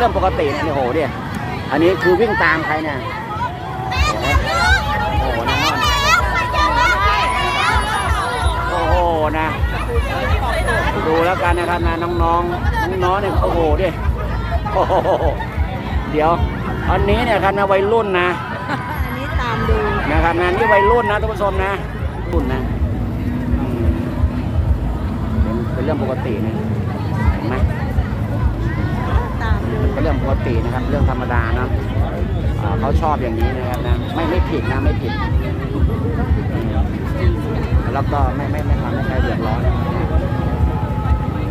เรื่องปกตินะนี่โหเนี่ยอันนี้คือวิ่งตามใครเนี่ยโอ้โหนะโอ้โหนะ ดูแล้วกันนะครับนะน้องๆน้องๆเนี่ยโอ้โหดิโอ้โหเดี๋ยวอันนี้เนี่ยครับนะวัยรุ่นนะอันนี้ตามดูนะครับนะนี่วัยรุ่นนะท่านผู้ชมนะรุ่นนะเป็นเรื่องปกตินะเห็นไหม เป็นเรื่องปกตินะครับ เรื่องธรรมดานะเขาชอบอย่างนี้นะครับนะไม่ไม่ผิดนะไม่ผิด แล้วก็ไม่ไม่ไม่ทำให้ใครเดือดร้อน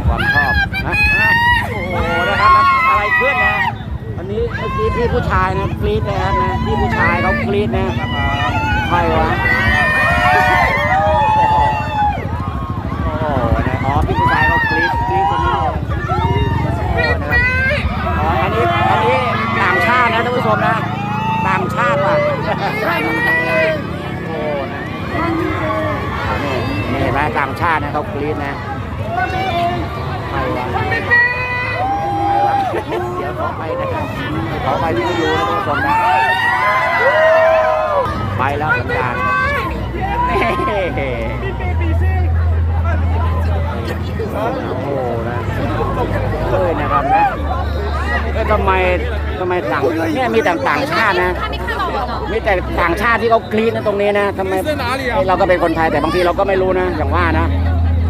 ความชอบนะโอ้โหนะครับอะไรขึ้นนะอันนี้เมื่อกี้พี่ผู้ชายนะกรี๊ดนะครับนะพี่ผู้ชายเขากรี๊ดนะใครวะโอ้โหโอ้โหนะอ๋อพี่ผู้ชายเขากรี๊ดกรี๊ดคนนี้เลยโอ้โหนะครับ อ๋ออันนี้ อันนี้ต่างชาตินะท่านผู้ชมนะ ต่างชาติว่ะโอ้นะนี่นี่เห็นไหมต่างชาตินะเขากรี๊ดนะใครวะใครวะเดี๋ยวขอไปนะครับขอไปวิทยุนะท่านผู้ชมนะไปแล้วสัญญาณนี่โอ้โหนะเอ้ยนะครับนะเอ้ยทำไมทำไมต่างเนี่ยมีต่ต่างชาตินะ มีแต่ต่างชาติที่เขากรี๊ดนะตรงนี้นะทำไมเอ้ยเราก็เป็นคนไทยแต่บางทีเราก็ไม่รู้นะ อย่างว่านะ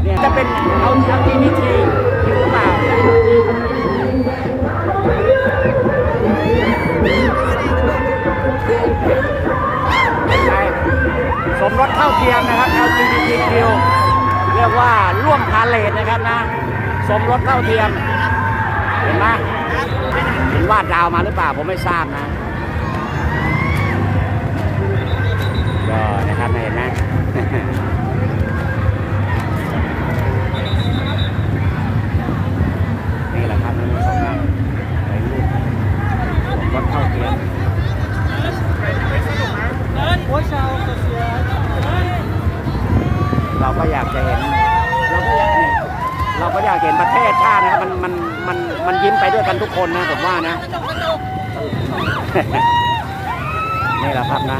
เนี่ยจะเป็นเอา LGBT หรือเปล่าเป็นไงสมรสเท่าเทียมนะครับ LGBTQ เรียกว่าร่วมพาเลทนะครับนะ สมรสเท่าเทียม เห็นไหมเห็นวาดดาวมาหรือเปล่าผมไม่ทราบนะ ก็นะครับเห็นไหมนี่แหละครับท่านผู้ชมนะในรูปผมก็เข้าเทียมหัวเชาเสียเราก็อยากจะเห็น เราก็อยากเนี่ยเราก็อยากเห็นประเทศชาตินะครับมันมันมันมันยิ้มไปด้วยกันทุกคนนะผมว่านะ นี่แหละครับนะ